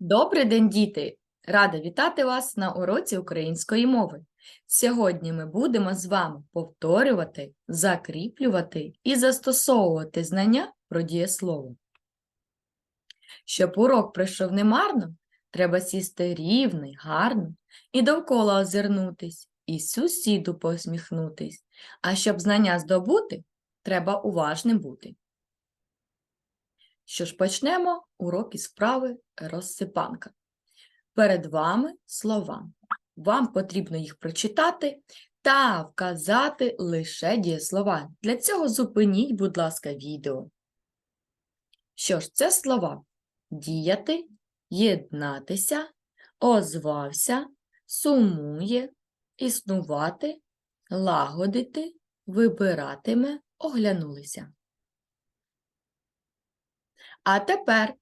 Добрий день, діти! Рада вітати вас на уроці української мови. Сьогодні ми будемо з вами повторювати, закріплювати і застосовувати знання про дієслово. Щоб урок пройшов немарно, треба сісти рівно, гарно і довкола озирнутись, і сусіду посміхнутись. А щоб знання здобути, треба уважним бути. Що ж, почнемо урок із вправи розсипанка. Перед вами слова. Вам потрібно їх прочитати та вказати лише дієслова. Для цього зупиніть, будь ласка, відео. Що ж, це слова діяти, єднатися, озвався, сумує, існувати, лагодити, вибиратиме, оглянулися. А тепер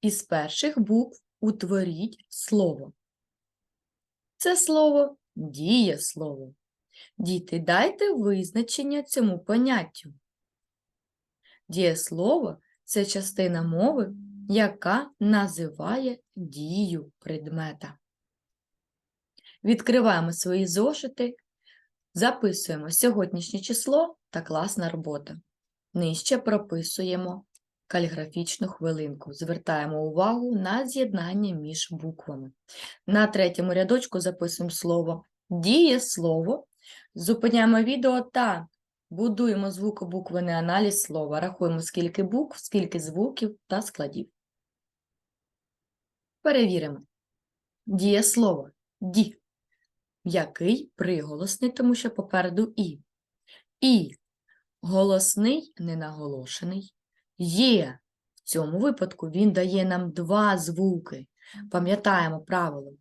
із перших букв утворіть слово. Це слово дієслово. Діти, дайте визначення цьому поняттю. Дієслово це частина мови, яка називає дію предмета. Відкриваємо свої зошити, записуємо сьогоднішнє число та класна робота. Нижче прописуємо каліграфічну хвилинку. Звертаємо увагу на з'єднання між буквами. На третьому рядочку записуємо слово дієслово, зупиняємо відео та будуємо звукобуквений аналіз слова. Рахуємо, скільки букв, скільки звуків та складів. Перевіримо. Дієслово ді. Який приголосний, тому що попереду і. І голосний ненаголошений. Є. В цьому випадку він дає нам два звуки. Пам'ятаємо правило.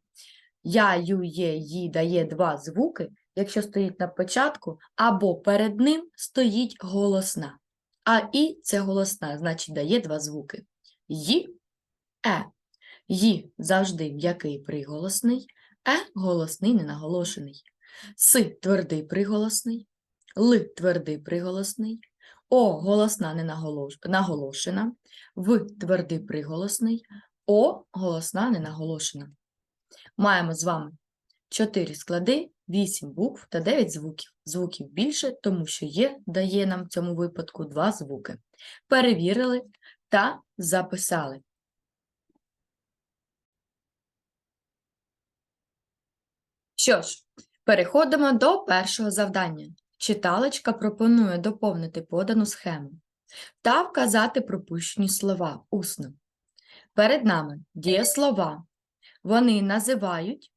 Я, ю, є, ї дає два звуки, якщо стоїть на початку, або перед ним стоїть голосна. А і це голосна, значить дає два звуки. Ї, е. Ї завжди м'який приголосний, е голосний ненаголошений. С твердий приголосний, Л твердий приголосний, О голосна ненаголош- наголошена, В твердий приголосний, О голосна ненаголошена. Маємо з вами 4 склади, 8 букв та 9 звуків. Звуків більше, тому що є дає нам в цьому випадку два звуки. Перевірили та записали. Що ж, переходимо до першого завдання. Читалочка пропонує доповнити подану схему та вказати пропущені слова усно. Перед нами дієслова. Вони називають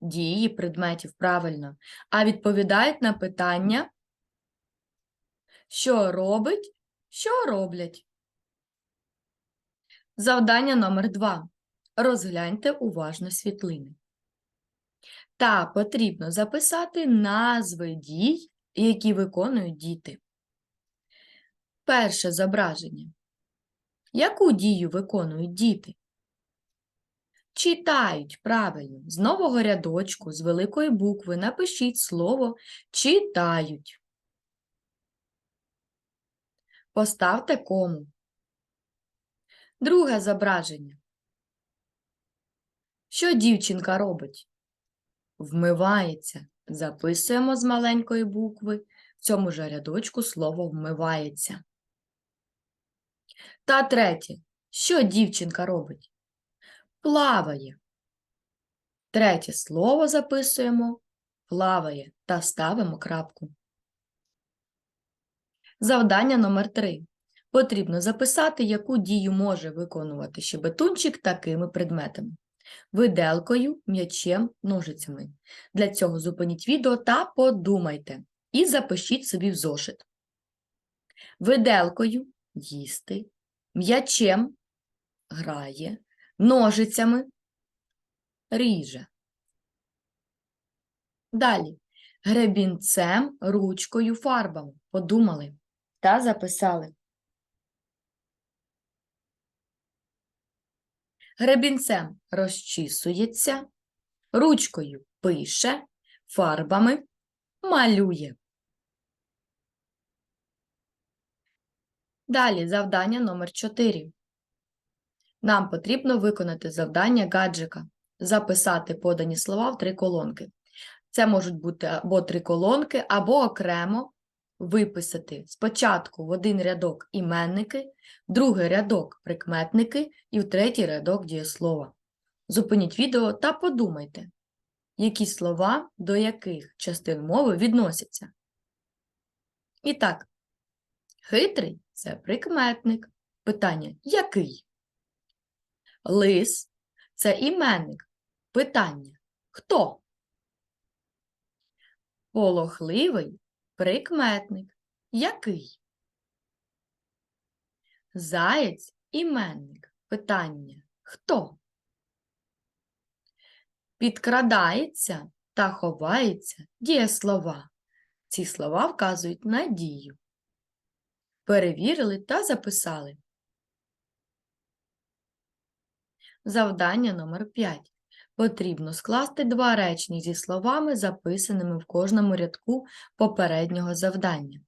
дії предметів правильно, а відповідають на питання, що робить, що роблять. Завдання номер два. Розгляньте уважно світлини. Та потрібно записати назви дій, які виконують діти. Перше зображення. Яку дію виконують діти? Читають правильно. З нового рядочку, з великої букви напишіть слово читають. Поставте кому. Друге зображення. Що дівчинка робить? Вмивається. Записуємо з маленької букви в цьому ж рядочку слово вмивається. Та третє. Що дівчинка робить? Плаває. Третє слово записуємо плаває та ставимо крапку. Завдання номер 3. Потрібно записати, яку дію може виконувати щебетунчик такими предметами. Виделкою, м'ячем, ножицями. Для цього зупиніть відео та подумайте. І запишіть собі в зошит. Виделкою їсти, м'ячем грає, ножицями ріже. Далі. Гребінцем, ручкою, фарбами. Подумали та записали. Гребінцем розчісується, ручкою пише, фарбами малює. Далі завдання номер 4. Нам потрібно виконати завдання гаджика, записати подані слова в три колонки. Це можуть бути або три колонки, або окремо виписати спочатку в один рядок іменники, в другий рядок прикметники і в третій рядок дієслова. Зупиніть відео та подумайте, які слова до яких частин мови відносяться. І так, хитрий це прикметник. Питання який? Лис це іменник. Питання хто? Полохливий прикметник. Який? Заєць іменник. Питання хто? Підкрадається та ховається дієслова. Ці слова вказують на дію. Перевірили та записали. Завдання номер 5. Потрібно скласти два речення зі словами, записаними в кожному рядку попереднього завдання.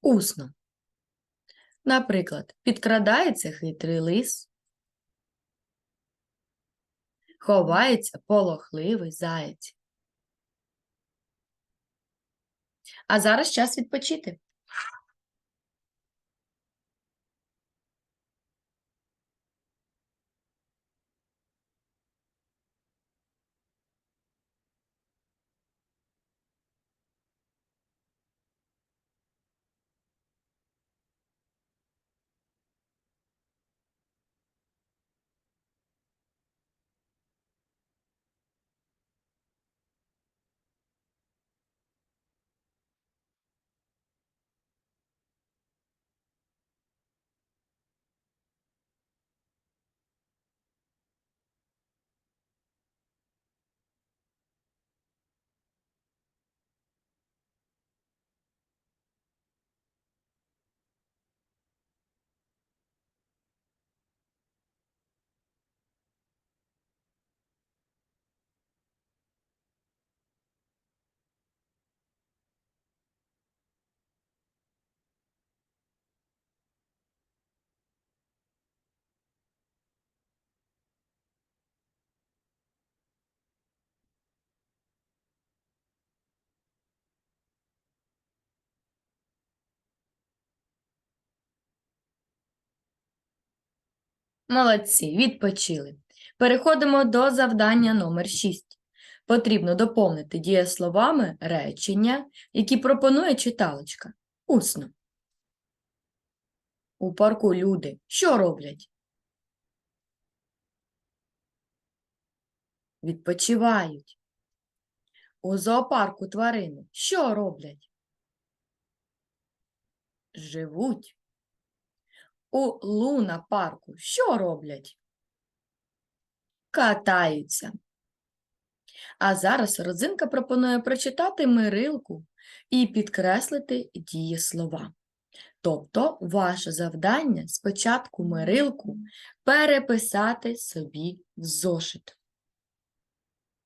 Усно. Наприклад, підкрадається хитрий лис, ховається полохливий заєць. А зараз час відпочити. Молодці, відпочили. Переходимо до завдання номер 6. Потрібно доповнити дієсловами речення, які пропонує читалочка. Усно. У парку люди що роблять? Відпочивають. У зоопарку тварини що роблять? Живуть. У луна парку що роблять? Катаються. А зараз родзинка пропонує прочитати мирилку і підкреслити дієслова. Тобто, ваше завдання спочатку мирилку переписати собі в зошит.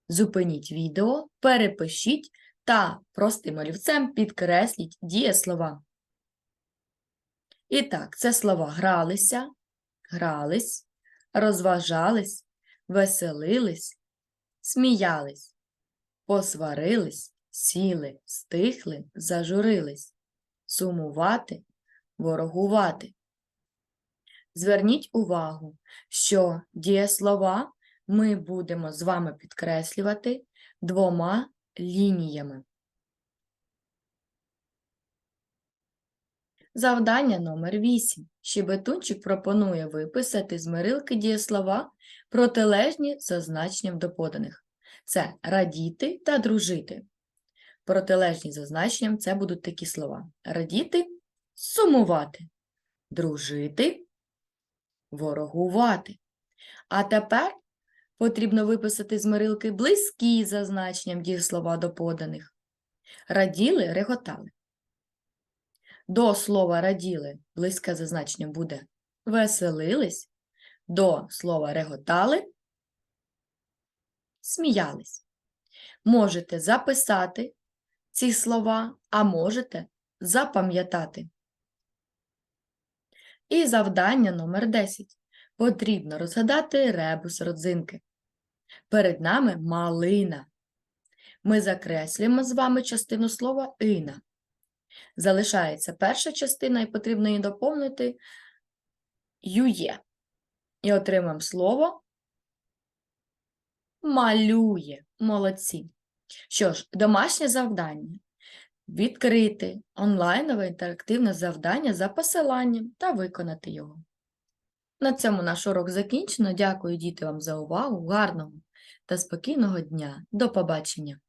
Зупиніть відео, перепишіть та простим олівцем підкресліть дієслова. І так, це слова гралися, грались, розважались, веселились, сміялись, посварились, сіли, стихли, зажурились, сумувати, ворогувати. Зверніть увагу, що дієслова ми будемо з вами підкреслювати двома лініями. Завдання номер 8. Щебетунчик пропонує виписати з мирилки дієслова, протилежні за значенням до поданих. Це радіти та дружити. Протилежні за значенням це будуть такі слова: радіти сумувати, дружити, ворогувати. А тепер потрібно виписати з мирилки близькі за значенням дієслова до поданих. Раділи, реготали. До слова раділи близьке за значенням буде веселились, до слова реготали, сміялись. Можете записати ці слова, а можете запам'ятати. І завдання номер 10. Потрібно розгадати ребус родзинки. Перед нами малина. Ми закреслюємо з вами частину слова ина. Залишається перша частина, і потрібно її доповнити ює. І отримаємо слово малює. Молодці. Що ж, домашнє завдання. Відкрити онлайнове інтерактивне завдання за посиланням та виконати його. На цьому наш урок закінчено. Дякую, діти, вам за увагу. Гарного та спокійного дня. До побачення!